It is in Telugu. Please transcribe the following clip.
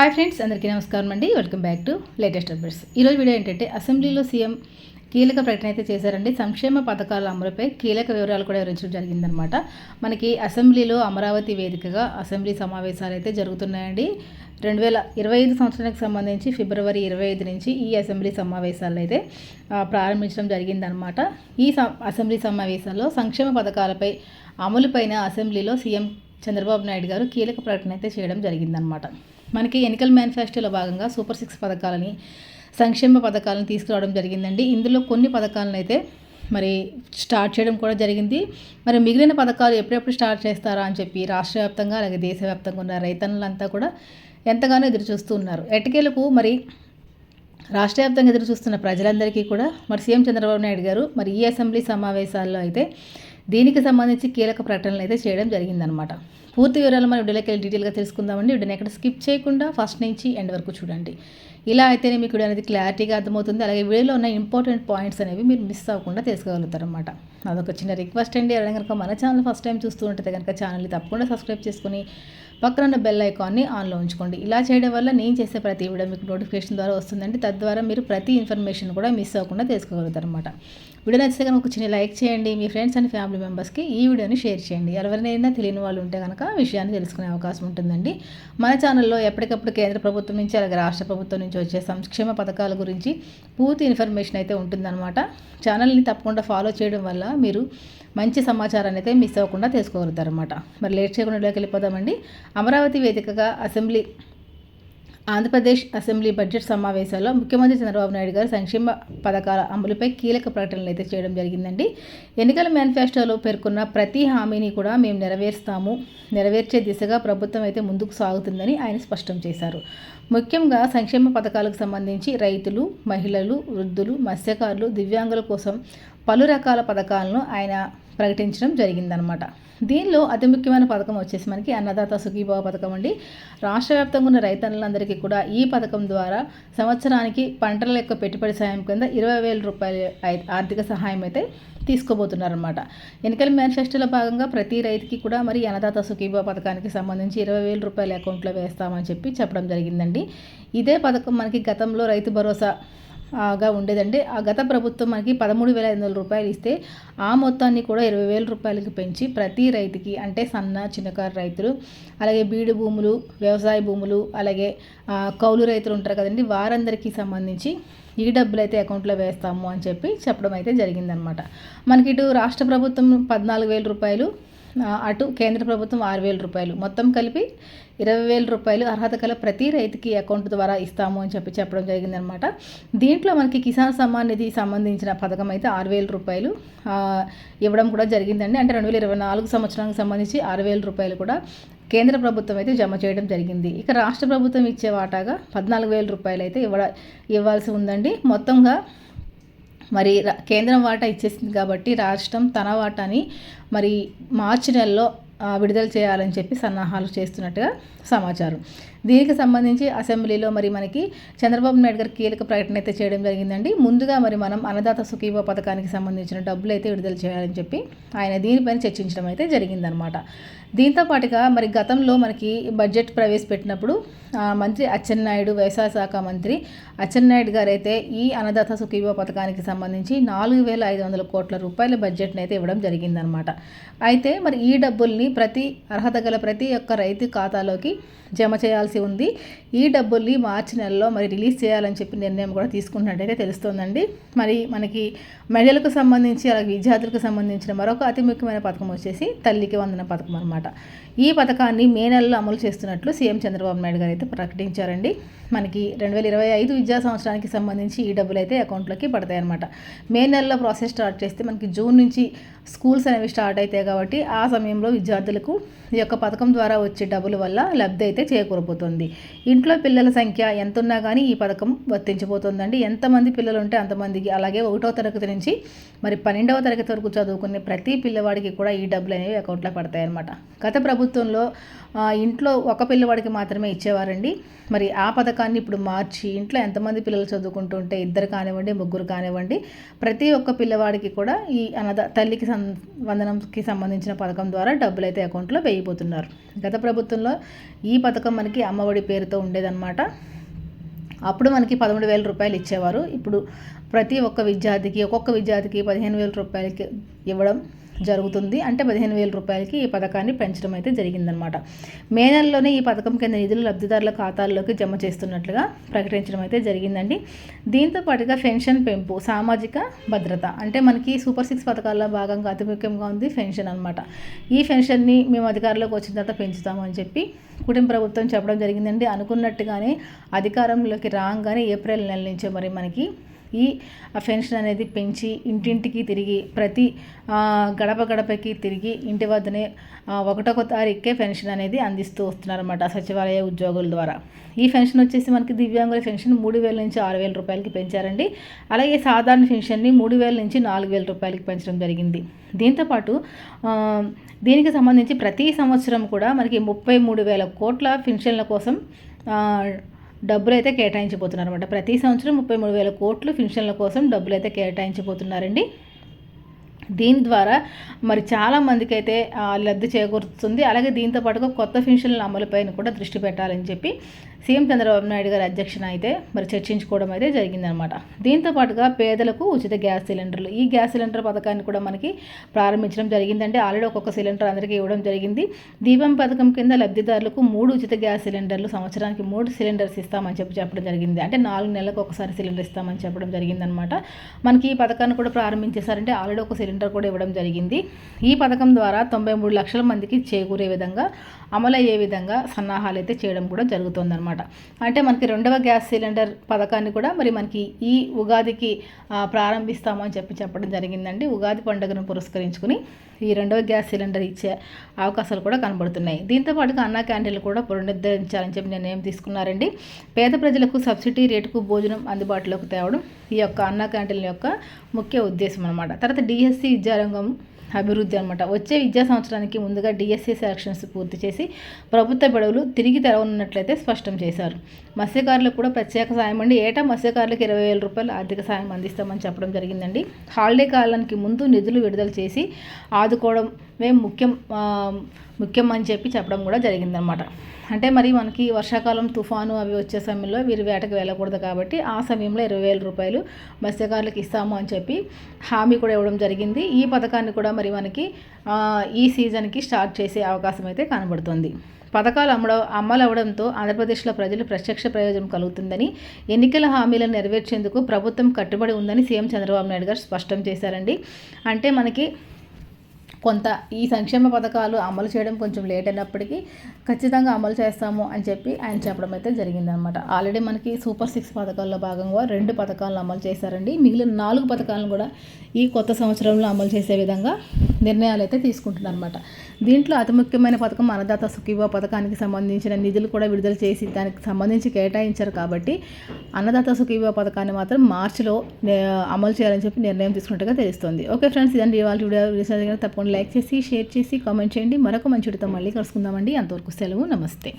హాయ్ ఫ్రెండ్స్ అందరికీ నమస్కారం అండి. Welcome back to latest updates ఈరోజు వీడియో ఏంటంటే అసెంబ్లీలో సీఎం కీలక ప్రకటన అయితే చేశారండి. సంక్షేమ పథకాల అమలుపై కీలక వివరాలు కూడా వివరించడం జరిగిందనమాట మనకి అసెంబ్లీలో అమరావతి వేదికగా అసెంబ్లీ సమావేశాలు అయితే జరుగుతున్నాయండి. రెండు వేల ఇరవై ఐదు సంవత్సరానికి సంబంధించి ఫిబ్రవరి ఇరవై ఐదు నుంచి ఈ అసెంబ్లీ సమావేశాలు అయితే ప్రారంభించడం జరిగిందనమాట ఈ అసెంబ్లీ సమావేశాల్లో సంక్షేమ పథకాలపై అమలుపైన అసెంబ్లీలో సీఎం చంద్రబాబు నాయుడు గారు కీలక ప్రకటన అయితే చేయడం జరిగిందనమాట మనకి ఎన్నికల మేనిఫెస్టోలో భాగంగా సూపర్ సిక్స్ పథకాలని సంక్షేమ పథకాలను తీసుకురావడం జరిగిందండి. ఇందులో కొన్ని పథకాలను అయితే మరి స్టార్ట్ చేయడం కూడా జరిగింది. మరి మిగిలిన పథకాలు ఎప్పుడెప్పుడు స్టార్ట్ చేస్తారా అని చెప్పి రాష్ట్ర వ్యాప్తంగా అలాగే దేశవ్యాప్తంగా ఉన్న రైతన్నులంతా కూడా ఎంతగానో ఎదురు చూస్తూ ఉన్నారు. ఎట్టకేలకు మరి రాష్ట్ర వ్యాప్తంగా ఎదురు చూస్తున్న ప్రజలందరికీ కూడా మరి సీఎం చంద్రబాబు నాయుడు గారు మరి ఈ అసెంబ్లీ సమావేశాల్లో అయితే దీనికి సంబంధించి కీలక ప్రకటనలు అయితే చేయడం జరిగిందనమాట పూర్తి వివరాలు మనం వీడియోలోకి వెళ్ళి డీటెయిల్గా తెలుసుకుందామండి. వీడియోని ఎక్కడ స్కిప్ చేయకుండా ఫస్ట్ నుంచి ఎండ్ వరకు చూడండి. ఇలా అయితేనే మీకు వీడియో అనేది క్లారిటీగా అర్థమవుతుంది. అలాగే వీడియోలో ఉన్న ఇంపార్టెంట్ పాయింట్స్ అనేవి మీరు మిస్ అవ్వకుండా తెలుసుకోగలుగుతారు అనమాట అదొక చిన్న రిక్వెస్ట్ అండి. ఎవరైనా కనుక మన ఛానల్ ఫస్ట్ టైం చూస్తూ ఉంటే కనుక ఛానల్ని తప్పకుండా సబ్స్క్రైబ్ చేసుకుని పక్కన ఉన్న బెల్ ఐకాన్ని ఆన్లో ఉంచుకోండి. ఇలా చేయడం వల్ల నేను చేసే ప్రతి వీడియో మీకు నోటిఫికేషన్ ద్వారా వస్తుందండి. తద్వారా మీరు ప్రతి ఇన్ఫర్మేషన్ కూడా మిస్ అవ్వకుండా తెలుసుకోగలుగుతారు అనమాట వీడియో నచ్చితే కనుక ఒక చిన్న లైక్ చేయండి మీ ఫ్రెండ్స్ అండ్ ఫ్యామిలీ మెంబర్స్కి ఈ వీడియోని షేర్ చేయండి. ఎవరినైనా తెలియని వాళ్ళు ఉంటే కనుక విషయాన్ని తెలుసుకునే అవకాశం ఉంటుందండి. మన ఛానల్లో ఎప్పటికప్పుడు కేంద్ర ప్రభుత్వం నుంచి అలాగే రాష్ట్ర ప్రభుత్వం నుంచి వచ్చే సంక్షేమ పథకాల గురించి పూర్తి ఇన్ఫర్మేషన్ అయితే ఉంటుందన్నమాట. ఛానల్ని తప్పకుండా ఫాలో చేయడం వల్ల మీరు మంచి సమాచారాన్ని అయితే మిస్ అవ్వకుండా తెలుసుకోగలుగుతారు అనమాట మరి లేట్ చేయకుండా వెళ్ళిపోదామండి. అమరావతి వేదికగా అసెంబ్లీ ఆంధ్రప్రదేశ్ అసెంబ్లీ బడ్జెట్ సమావేశాల్లో ముఖ్యమంత్రి చంద్రబాబు నాయుడు గారు సంక్షేమ పథకాల అమలుపై కీలక ప్రకటనలు అయితే చేయడం జరిగిందండి. ఎన్నికల మేనిఫెస్టోలో పేర్కొన్న ప్రతి హామీని కూడా మేము నెరవేరుస్తాము నెరవేర్చే దిశగా ప్రభుత్వం అయితే ముందుకు సాగుతుందని ఆయన స్పష్టం చేశారు. ముఖ్యంగా సంక్షేమ పథకాలకు సంబంధించి రైతులు మహిళలు వృద్ధులు మత్స్యకారులు దివ్యాంగుల కోసం పలు రకాల పథకాలను ఆయన ప్రకటించడం జరిగిందనమాట. దీనిలో అతి ముఖ్యమైన పథకం వచ్చేసి మనకి అన్నదాత సుఖీభావ పథకం అండి. రాష్ట్ర వ్యాప్తంగా ఉన్న రైతన్నులందరికీ కూడా ఈ పథకం ద్వారా సంవత్సరానికి పంటల యొక్క పెట్టుబడి సాయం కింద ఇరవై వేల రూపాయలు ఆర్థిక సహాయం అయితే తీసుకోబోతున్నారనమాట. ఎన్నికల మేనిఫెస్టోలో భాగంగా ప్రతి రైతుకి కూడా మరి అన్నదాత సుఖీభావ పథకానికి సంబంధించి ఇరవై వేల రూపాయల అకౌంట్లో వేస్తామని చెప్పి చెప్పడం జరిగిందండి. ఇదే పథకం మనకి గతంలో రైతు భరోసా గా ఉండేదండి. ఆ గత ప్రభుత్వం మనకి పదమూడు వేల ఐదు వందల రూపాయలు ఇస్తే ఆ మొత్తాన్ని కూడా ఇరవై వేల రూపాయలకి పెంచి ప్రతి రైతుకి అంటే సన్న చిన్నకారు రైతులు అలాగే బీడు భూములు వ్యవసాయ భూములు అలాగే కౌలు రైతులు ఉంటారు కదండి. వారందరికీ సంబంధించి ఈ డబ్బులు అయితే అకౌంట్లో వేస్తాము అని చెప్పి చెప్పడం అయితే జరిగిందనమాట. మనకి ఇటు రాష్ట్ర ప్రభుత్వం పద్నాలుగు వేల రూపాయలు అటు కేంద్ర ప్రభుత్వం ఆరు వేల రూపాయలు. మొత్తం కలిపి ఇరవై వేల రూపాయలు అర్హత కల ప్రతి రైతుకి అకౌంట్ ద్వారా ఇస్తాము అని చెప్పి చెప్పడం జరిగిందనమాట దీంట్లో మనకి కిసాన్ సమ్మాన్ నిధి సంబంధించిన పథకం అయితే ఆరు వేల రూపాయలు ఇవ్వడం కూడా జరిగిందండి. అంటే రెండు వేల ఇరవై నాలుగు సంవత్సరానికి సంబంధించి ఆరు వేల రూపాయలు కూడా కేంద్ర ప్రభుత్వం అయితే జమ చేయడం జరిగింది. ఇక రాష్ట్ర ప్రభుత్వం ఇచ్చే వాటాగా పద్నాలుగు వేల రూపాయలు అయితే ఇవ్వ ఇవ్వాల్సి ఉందండి. మొత్తంగా మరి కేంద్రం వాటా ఇచ్చేసింది కాబట్టి రాష్ట్రం తన వాటాని మరి మార్చి నెలలో విడుదల చేయాలని చెప్పి సన్నాహాలు చేస్తున్నట్టుగా సమాచారం. దీనికి సంబంధించి అసెంబ్లీలో మరి మనకి చంద్రబాబు నాయుడు గారు కీలక ప్రకటన అయితే చేయడం జరిగిందండి. ముందుగా మరి మనం అన్నదాత సుఖీభ పథకానికి సంబంధించిన డబ్బులు అయితే విడుదల చేయాలని చెప్పి ఆయన దీనిపైన చర్చించడం అయితే జరిగిందనమాట దీంతో పాటుగా మరి గతంలో మనకి బడ్జెట్ ప్రవేశపెట్టినప్పుడు మంత్రి అచ్చెన్నాయుడు వ్యవసాయ శాఖ మంత్రి అచ్చెన్నాయుడు గారు అయితే ఈ అన్నదాత సుఖీభ పథకానికి సంబంధించి నాలుగు వేల ఐదు వందల కోట్ల రూపాయల బడ్జెట్ని అయితే ఇవ్వడం జరిగిందనమాట అయితే మరి ఈ డబ్బుల్ని ప్రతి అర్హత గల ప్రతి ఒక్క రైతు ఖాతాలోకి జమ చేయాల్సి ఉంది. ఈ డబ్బుల్ని మార్చి నెలలో మరి రిలీజ్ చేయాలని చెప్పి నిర్ణయం కూడా తీసుకున్నట్టయితే తెలుస్తోందండి. మరి మనకి మహిళలకు సంబంధించి అలాగే విద్యార్థులకు సంబంధించిన మరొక అతి ముఖ్యమైన పథకం వచ్చేసి తల్లికి వందన పథకం అనమాట ఈ పథకాన్ని మే నెలలో అమలు చేస్తున్నట్లు సీఎం చంద్రబాబు నాయుడు గారు అయితే ప్రకటించారండి. మనకి రెండు వేల ఇరవై ఐదు విద్యా సంవత్సరానికి సంబంధించి ఈ డబ్బులు అయితే అకౌంట్లోకి పడతాయి అనమాట మే నెలలో ప్రాసెస్ స్టార్ట్ చేస్తే మనకి జూన్ నుంచి స్కూల్స్ అనేవి స్టార్ట్ అవుతాయి కాబట్టి ఆ సమయంలో విద్యార్థులకు ఈ యొక్క పథకం ద్వారా వచ్చే డబ్బుల వల్ల లబ్ధి అయితే చేకూరబోతుంది. ఇంట్లో పిల్లల సంఖ్య ఎంత ఉన్నా కానీ ఈ పథకం వర్తించబోతుందండి. ఎంతమంది పిల్లలు ఉంటే అంతమందికి అలాగే ఒకటో తరగతి నుంచి మరి పన్నెండవ తరగతి వరకు చదువుకునే ప్రతి పిల్లవాడికి కూడా ఈ డబ్బులు అనేవి అకౌంట్లో పడతాయి అనమాట గత ప్రభుత్వంలో ఇంట్లో ఒక పిల్లవాడికి మాత్రమే ఇచ్చేవారండి. మరి ఆ పథకాన్ని ఇప్పుడు మార్చి ఇంట్లో ఎంతమంది పిల్లలు చదువుకుంటుంటే ఇద్దరు కానివ్వండి ముగ్గురు కానివ్వండి ప్రతి ఒక్క పిల్లవాడికి కూడా ఈ అన్నద తల్లికి సం వందనంకి సంబంధించిన పథకం ద్వారా డబ్బులు అయితే అకౌంట్లో వేయబోతున్నారు. గత ప్రభుత్వంలో ఈ పథకం మనకి అమ్మఒడి పేరుతో ఉండేదన్నమాట. అప్పుడు మనకి పదమూడు వేల రూపాయలు ఇచ్చేవారు. ఇప్పుడు ప్రతి ఒక్క విద్యార్థికి ఒక్కొక్క విద్యార్థికి పదిహేను వేల రూపాయలకి ఇవ్వడం జరుగుతుంది. అంటే పదిహేను వేల రూపాయలకి ఈ పథకాన్ని పెంచడం అయితే జరిగిందనమాట మే నెలలోనే ఈ పథకం కింద నిధులు లబ్ధిదారుల ఖాతాల్లోకి జమ చేస్తున్నట్లుగా ప్రకటించడం అయితే జరిగిందండి. దీంతో పాటుగా పెన్షన్ పెంపు సామాజిక భద్రత అంటే మనకి సూపర్ సిక్స్ పథకాల్లో భాగంగా అతి ముఖ్యంగా ఉంది పెన్షన్ అనమాట ఈ పెన్షన్ని మేము అధికారంలోకి వచ్చిన తర్వాత పెంచుతామని చెప్పి కుటుంబ ప్రభుత్వం చెప్పడం జరిగిందండి. అనుకున్నట్టుగానే అధికారంలోకి రాగానే ఏప్రిల్ నెల నుంచే మరి మనకి ఈ పెన్షన్ అనేది పెంచి ఇంటింటికి తిరిగి ప్రతి గడప గడపకి తిరిగి ఇంటి వద్దనే ఒకటొక తారీఖుకే పెన్షన్ అనేది అందిస్తూ వస్తున్నారన్నమాట సచివాలయ ఉద్యోగుల ద్వారా. ఈ పెన్షన్ వచ్చేసి మనకి దివ్యాంగుల పెన్షన్ మూడు వేల నుంచి ఆరు వేల రూపాయలకి పెంచారండి. అలాగే సాధారణ పెన్షన్ని మూడు వేల నుంచి నాలుగు వేల రూపాయలకి పెంచడం జరిగింది. దీంతోపాటు దీనికి సంబంధించి ప్రతి సంవత్సరం కూడా మనకి ముప్పై మూడు వేల కోట్ల పెన్షన్ల కోసం డబ్బులు అయితే కేటాయించిపోతున్నారు అనమాట ప్రతి సంవత్సరం ముప్పై మూడు వేల కోట్లు పెన్షన్ల కోసం డబ్బులు అయితే కేటాయించిపోతున్నారండి దీని ద్వారా మరి చాలా మందికి అయితే లబ్ధి చేకూరుతుంది. అలాగే దీంతో పాటుగా కొత్త పెన్షన్ల అమలుపైన కూడా దృష్టి పెట్టాలని చెప్పి సీఎం చంద్రబాబు నాయుడు గారి అధ్యక్షన అయితే మరి చర్చించుకోవడం అయితే జరిగిందనమాట దీంతో పాటుగా పేదలకు ఉచిత గ్యాస్ సిలిండర్లు. ఈ గ్యాస్ సిలిండర్ పథకాన్ని కూడా మనకి ప్రారంభించడం జరిగిందంటే ఆల్రెడీ ఒక్కొక్క సిలిండర్ అందరికీ ఇవ్వడం జరిగింది. దీపం పథకం కింద లబ్ధిదారులకు మూడు ఉచిత గ్యాస్ సిలిండర్లు సంవత్సరానికి మూడు సిలిండర్స్ ఇస్తామని చెప్పి చెప్పడం జరిగింది. అంటే నాలుగు నెలలకు ఒకసారి సిలిండర్ ఇస్తామని చెప్పడం జరిగిందనమాట మనకి ఈ పథకాన్ని కూడా ప్రారంభించేశారంటే ఆల్రెడీ ఒక సిలిండర్ కూడా ఇవ్వడం జరిగింది. ఈ పథకం ద్వారా తొంభై మూడు లక్షల మందికి చేకూరే విధంగా అమలయ్యే విధంగా సన్నాహాలు అయితే చేయడం కూడా జరుగుతుందన్నమాట. అంటే మనకి రెండవ గ్యాస్ సిలిండర్ పథకాన్ని కూడా మరి మనకి ఈ ఉగాదికి ప్రారంభిస్తామని చెప్పి చెప్పడం జరిగిందండి. ఉగాది పండుగను పురస్కరించుకుని ఈ రెండవ గ్యాస్ సిలిండర్ ఇచ్చే అవకాశాలు కూడా కనబడుతున్నాయి. దీంతో పాటుగా అన్న క్యాంటీన్లు కూడా పునరుద్ధరించాలని చెప్పి నిర్ణయం తీసుకున్నారండి. పేద ప్రజలకు సబ్సిడీ రేటుకు భోజనం అందుబాటులోకి తేవడం ఈ యొక్క అన్న క్యాంటీన్ల యొక్క ముఖ్య ఉద్దేశం అనమాట తర్వాత డిఎస్సి విద్యారంగం అభివృద్ధి అనమాట వచ్చే విద్యా సంవత్సరానికి ముందుగా డిఎస్సి సెలక్షన్స్ పూర్తి చేసి ప్రభుత్వ బడువులు తిరిగి తెరవనున్నట్లయితే స్పష్టం చేశారు. మత్స్యకారులకు కూడా ప్రత్యేక సాయం అండి. ఏటా మత్స్యకారులకు ఇరవై వేల రూపాయలు ఆర్థిక సాయం అందిస్తామని చెప్పడం జరిగిందండి. హాలిడే కాలానికి ముందు నిధులు విడుదల చేసి ఆదుకోవడమే ముఖ్యం ముఖ్యం అని చెప్పి చెప్పడం కూడా జరిగిందనమాట అంటే మరి మనకి వర్షాకాలం తుఫాను అవి వచ్చే సమయంలో వీరు వేటకు వెళ్ళకూడదు కాబట్టి ఆ సమయంలో ఇరవై వేల రూపాయలు మత్స్యకారులకు ఇస్తాము అని చెప్పి హామీ కూడా ఇవ్వడం జరిగింది. ఈ పథకాన్ని కూడా మరి మనకి ఈ సీజన్కి స్టార్ట్ చేసే అవకాశం అయితే కనబడుతుంది. పథకాలు అమ్మడం అమలు అవడంతో ఆంధ్రప్రదేశ్లో ప్రజలు ప్రత్యక్ష ప్రయోజనం కలుగుతుందని ఎన్నికల హామీలను నెరవేర్చేందుకు ప్రభుత్వం కట్టుబడి ఉందని సీఎం చంద్రబాబు నాయుడు గారు స్పష్టం చేశారండి. అంటే మనకి కొంత ఈ సంక్షేమ పథకాలు అమలు చేయడం కొంచెం లేట్ అయినప్పటికీ ఖచ్చితంగా అమలు చేస్తాము అని చెప్పి ఆయన చెప్పడం అయితే జరిగిందనమాట ఆల్రెడీ మనకి సూపర్ సిక్స్ పథకాల్లో భాగంగా రెండు పథకాలను అమలు చేశారండి. మిగిలిన నాలుగు పథకాలను కూడా ఈ కొత్త సంవత్సరంలో అమలు చేసే విధంగా నిర్ణయాలు అయితే తీసుకుంటున్నారనమాట దీంట్లో అతి ముఖ్యమైన పథకం అన్నదాత సుఖీవ పథకానికి సంబంధించిన నిధులు కూడా విడుదల చేసి దానికి సంబంధించి కేటాయించారు కాబట్టి అన్నదాత సుఖీవ పథకాన్ని మాత్రం మార్చిలో అమలు చేయాలని చెప్పి నిర్ణయం తీసుకున్నట్టుగా తెలుస్తుంది. ఓకే ఫ్రెండ్స్ ఇదండి ఇవాళ వీడియో. తప్పకుండా లైక్ చేసి షేర్ చేసి కామెంట్ చేయండి. మరొక మంచి మళ్ళీ కలుసుకుందామండి. అంతవరకు సెలవు. నమస్తే.